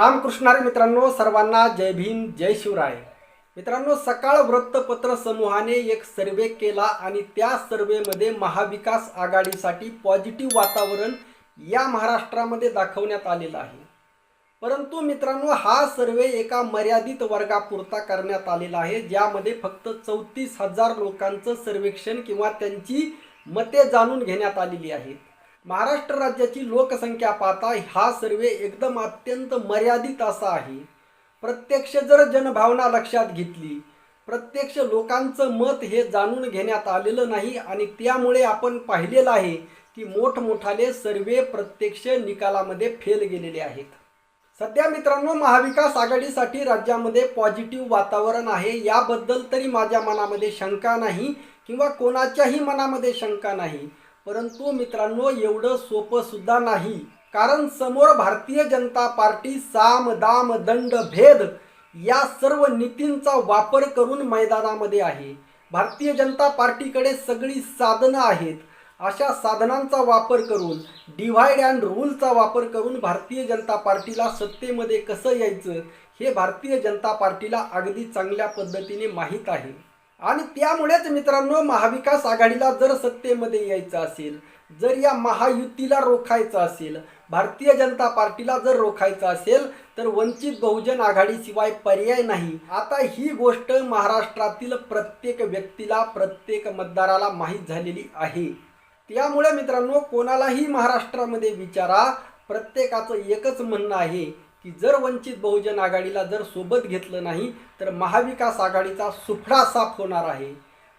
रामकृष्णारे मित्रांनो सर्वांना जय भीम जय शिवराय. मित्रांनो सकाळ वृत्तपत्र समूहाने एक सर्वे केला आणि त्या सर्वेमध्ये महाविकास आघाडीसाठी पॉझिटिव्ह वातावरण या महाराष्ट्रामध्ये दाखवण्यात आलेलं आहे. परंतु मित्रांनो हा सर्वे एका मर्यादित वर्गापुरता करण्यात आलेला आहे ज्यामध्ये फक्त चौतीस हजार लोकांचं सर्वेक्षण किंवा त्यांची मते जाणून घेण्यात आलेली आहेत. महाराष्ट्र राज्याची लोकसंख्या पाहता हा सर्वे एकदम अत्यंत मर्यादित असा आहे. प्रत्यक्ष जर जनभावना लक्षात घेतली प्रत्यक्ष लोकांचं मत हे जाणून घेण्यात आलेलं नाही आणि त्यामुळे आपण पाहिलेलं आहे की मोठमोठाले सर्वे प्रत्यक्ष निकालामध्ये फेल गेलेले आहेत. सध्या मित्रांनो महाविकास आघाडीसाठी राज्यामध्ये पॉझिटिव्ह वातावरण आहे. याबद्दल तरी माझ्या मनामध्ये शंका नाही किंवा कोणाच्याही मनामध्ये शंका नाही. परंतु मित्रांनो एवढं सोपं सुद्धा नाही. कारण समोर भारतीय जनता पार्टी साम दाम दंड भेद या सर्व नीतींचा वापर करून मैदानामध्ये आहे. भारतीय जनता पार्टीकडे सगळी साधनं आहेत. अशा साधनांचा वापर करून डिव्हाइड अँड रूलचा वापर करून भारतीय जनता पार्टीला सत्तेमध्ये कसं यायचं हे भारतीय जनता पार्टीला अगदी चांगल्या पद्धतीने माहीत आहे. आणि त्यामुळेच मित्रांनो महाविकास आघाडीला जर सत्तेमध्ये यायचं असेल जर या महायुतीला रोखायचं असेल भारतीय जनता पार्टीला जर रोखायचं असेल तर वंचित बहुजन आघाडीशिवाय पर्याय नाही. आता ही गोष्ट महाराष्ट्रातील प्रत्येक व्यक्तीला प्रत्येक मतदाराला माहीत झालेली आहे. त्यामुळे मित्रांनो कोणालाही महाराष्ट्रामध्ये विचारा प्रत्येकाचं एकच म्हणणं आहे की जर वंचित बहुजन आघाडीला जर सोबत घेतलं नाही तर महाविकास आघाडीचा सुफडा साफ होणार आहे.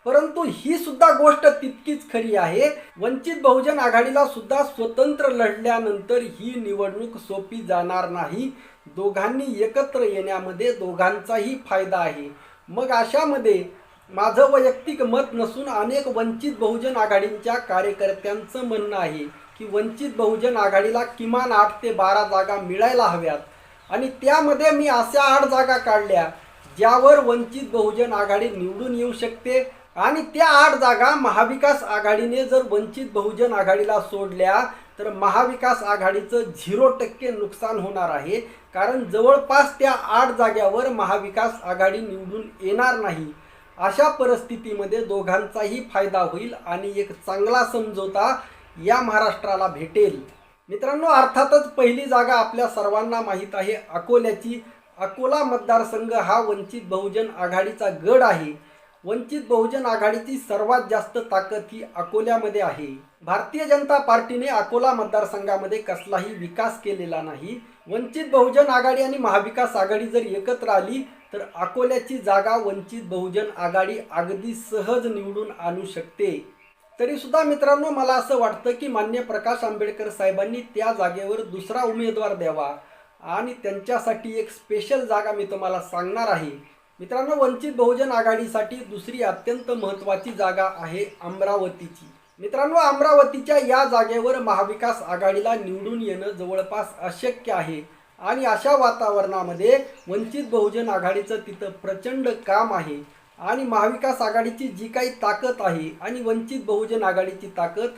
परंतु ही सुद्धा गोष्ट तितकीच खरी आहे वंचित बहुजन आघाडीला सुद्धा स्वतंत्र लढल्यानंतर ही निवडणूक सोपी जाणार नाही. दोघांनी एकत्र येण्यामध्ये दोघांचाही फायदा आहे. मग अशामध्ये माझं वैयक्तिक मत नसून अनेक वंचित बहुजन आघाडींच्या कार्यकर्त्यांचं म्हणणं आहे की वंचित बहुजन आघाडीला किमान आठ ते बारा जागा मिळायला हव्यात. आणि त्यामध्ये मी अशा आठ जागा काढल्या ज्यावर वंचित बहुजन आघाडी निवडून येऊ शकते. आणि त्या आठ जागा महाविकास आघाडीने जर वंचित बहुजन आघाडीला सोडल्या तर महाविकास आघाडीचं झिरो टक्के नुकसान होणार आहे. कारण जवळपास त्या आठ जाग्यावर महाविकास आघाडी निवडून येणार नाही. अशा परिस्थितीमध्ये दोघांचाही फायदा होईल आणि एक चांगला समझोता या महाराष्ट्राला भेटेल. मित्रांनो अर्थातच पहिली जागा आपल्या सर्वांना माहीत आहे. अकोल्याची अकोला मतदारसंघ हा वंचित बहुजन आघाडीचा गड आहे. वंचित बहुजन आघाडीची सर्वात जास्त ताकद ही अकोल्यामध्ये आहे. भारतीय जनता पार्टीने अकोला मतदारसंघामध्ये कसलाही विकास केलेला नाही. वंचित बहुजन आघाडी आणि महाविकास आघाडी जर एकत्र आली तर अकोल्याची जागा वंचित बहुजन आघाडी अगदी सहज निवडून आणू शकते. तरी सुद्धा मित्रांनो मला असं वाटतं की मान्य प्रकाश आंबेडकर साहेबांनी त्या जागेवर दुसरा उमेदवार द्यावा. आणि त्यांच्यासाठी एक स्पेशल जागा मी तुम्हाला सांगणार आहे. मित्रांनो वंचित बहुजन आघाडीसाठी दुसरी अत्यंत महत्त्वाची जागा आहे अमरावतीची. मित्रांनो अमरावतीच्या या जागेवर महाविकास आघाडीला निवडून येणं जवळपास अशक्य आहे. आणि अशा वातावरणामध्ये वंचित बहुजन आघाडीचं तिथं प्रचंड काम आहे. आणि महाविकास आघाडीची जी काही ताकद आहे आणि वंचित बहुजन आघाडीची ताकद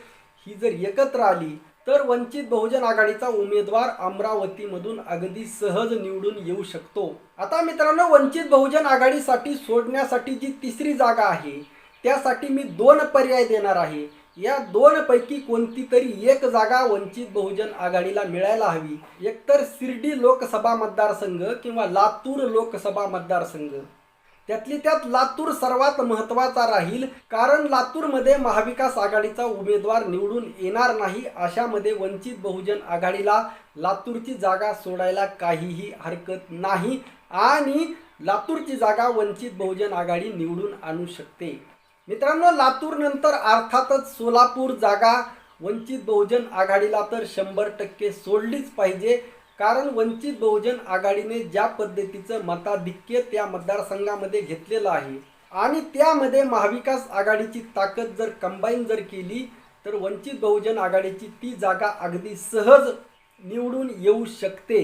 ही जर एकत्र आली तर वंचित बहुजन आघाडीचा उमेदवार अमरावतीमधून अगदी सहज निवडून येऊ शकतो. आता मित्रांनो वंचित बहुजन आघाडीसाठी सोडण्यासाठी जी तिसरी जागा आहे त्यासाठी मी दोन पर्याय देणार आहे. या दोन पैकी कोणती तरी एक जागा वंचित बहुजन आघाडीला मिळायला हवी. एकतर शिर्डी लोकसभा मतदारसंघ किंवा लातूर लोकसभा मतदारसंघ. त्यातली त्यात लातूर सर्वात महत्त्वाचा राहील कारण लातूरमध्ये महाविकास आघाडीचा उमेदवार निवडून येणार नाही अशामध्ये वंचित बहुजन आघाडीला लातूरची जागा सोडायला काहीही हरकत नाही आणि लातूरची जागा वंचित बहुजन आघाडी निवडून आणू शकते. मित्रांनो लातूरनंतर अर्थातच सोलापूर जागा वंचित बहुजन आघाडीला तर शंभर टक्के सोडलीच पाहिजे. कारण वंचित बहुजन आघाडीने ज्या पद्धतीचं मताधिक्य त्या मतदारसंघामध्ये घेतलेलं आहे आणि त्यामध्ये महाविकास आघाडीची ताकद जर कंबाईन जर केली तर वंचित बहुजन आघाडीची ती जागा अगदी सहज निवडून येऊ शकते.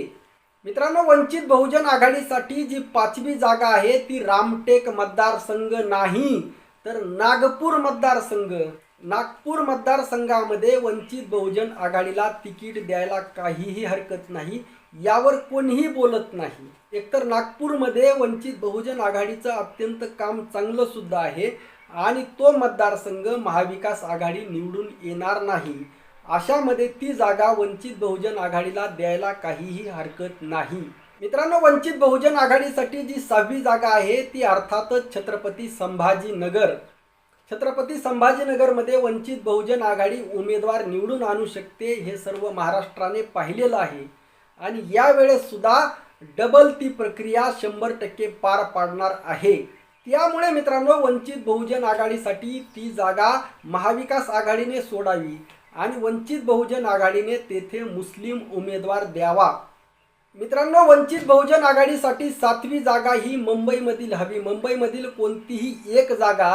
मित्रांनो वंचित बहुजन आघाडीसाठी जी पाचवी जागा आहे ती रामटेक मतदारसंघ नाही तर नागपूर मतदारसंघ. नागपूर मतदारसंघामध्ये वंचित बहुजन आघाडीला तिकीट द्यायला काहीही हरकत नाही यावर कोणीही बोलत नाही. एकतर नागपूरमध्ये वंचित बहुजन आघाडीचं अत्यंत काम चांगलं सुद्धा आहे आणि तो मतदारसंघ महाविकास आघाडी निवडून येणार नाही. अशामध्ये ती जागा वंचित बहुजन आघाडीला द्यायला काहीही हरकत नाही. मित्रांनो वंचित बहुजन आघाडीसाठी जी सहावी जागा आहे ती अर्थातच छत्रपती संभाजीनगर. छत्रपती संभाजीनगरमध्ये वंचित बहुजन आघाडी उमेदवार निवडून आणू शकते हे सर्व महाराष्ट्राने पाहिलेलं आहे. आणि यावेळेस सुद्धा डबल ती प्रक्रिया शंभर टक्के पार पाडणार आहे. त्यामुळे मित्रांनो वंचित बहुजन आघाडीसाठी ती जागा महाविकास आघाडीने सोडावी आणि वंचित बहुजन आघाडीने तेथे मुस्लिम उमेदवार द्यावा. मित्रांनो वंचित बहुजन आघाडीसाठी सातवी जागा ही मुंबईमधील हवी. मुंबईमधील कोणतीही एक जागा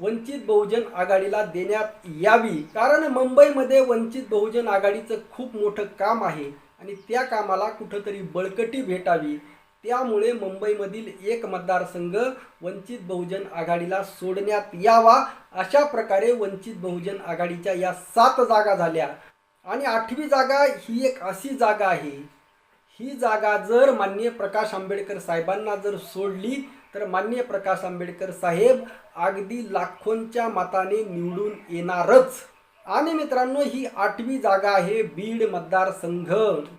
वंचित बहुजन आघाडीला देण्यात यावी. कारण मुंबईमध्ये वंचित बहुजन आघाडीचं खूप मोठं काम आहे आणि त्या कामाला कुठंतरी बळकटी भेटावी. त्यामुळे मुंबईमधील एक मतदारसंघ वंचित बहुजन आघाडीला सोडण्यात यावा अशा प्रकारे वंचित बहुजन आघाडीच्या या सात जागा झाल्या. आणि आठवी जागा ही एक अशी जागा आहे. ही जागा जर माननीय प्रकाश आंबेडकर साहेबांना जर सोडली तर माननीय प्रकाश आंबेडकर साहेब अगदी लाखोंच्या मताने निवडून येणारच. आणि मित्रांनो ही आठवी जागा आहे बीड मतदारसंघ.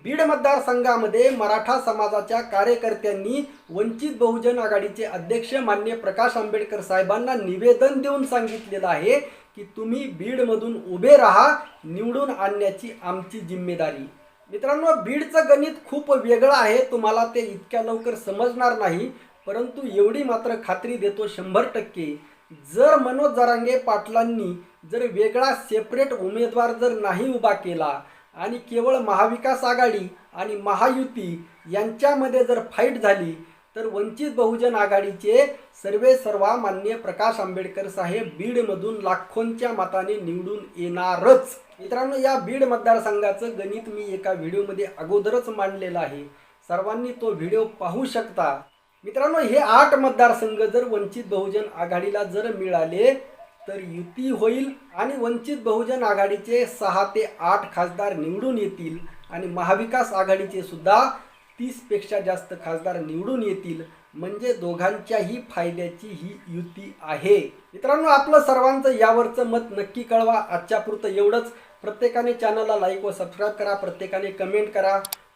बीड मतदारसंघामध्ये मराठा समाजाच्या कार्यकर्त्यांनी वंचित बहुजन आघाडीचे अध्यक्ष मान्य प्रकाश आंबेडकर साहेबांना निवेदन देऊन सांगितलेलं आहे की तुम्ही बीडमधून उभे राहा निवडून आणण्याची आमची जिम्मेदारी. मित्रांनो बीडचं गणित खूप वेगळं आहे. तुम्हाला ते इतक्या लवकर समजणार नाही. परंतु एवढी मात्र खात्री देतो शंभर टक्के. जर मनोज जरांगे पाटलांनी जर वेगळा सेपरेट उमेदवार जर नाही उभा केला आणि केवळ महाविकास आघाडी आणि महायुती यांच्यामध्ये जर फाईट झाली तर वंचित बहुजन आघाडीचे सर्वे सर्वा मान्य प्रकाश आंबेडकर साहेब बीडमधून लाखोंच्या मताने निवडून येणारच. मित्रांनो या बीड मतदारसंघाचं गणित मी एका व्हिडिओमध्ये अगोदरच मांडलेलं आहे. सर्वांनी तो व्हिडिओ पाहू शकता. मित्रांनो हे आठ मतदारसंघ जर वंचित बहुजन आघाडीला जर मिळाले तर युती होईल आणि वंचित बहुजन आघाडीचे सहा ते आठ खासदार निवडून येतील आणि महाविकास आघाडीचे सुद्धा तीसपेक्षा जास्त खासदार निवडून येतील. म्हणजे दोघांच्याही फायद्याची ही युती आहे. मित्रांनो आपलं सर्वांचं यावरचं मत नक्की कळवा. आजच्या पुरतं एवढंच. प्रत्येकाने चॅनलला लाईक व सबस्क्राईब करा. प्रत्येकाने कमेंट करा.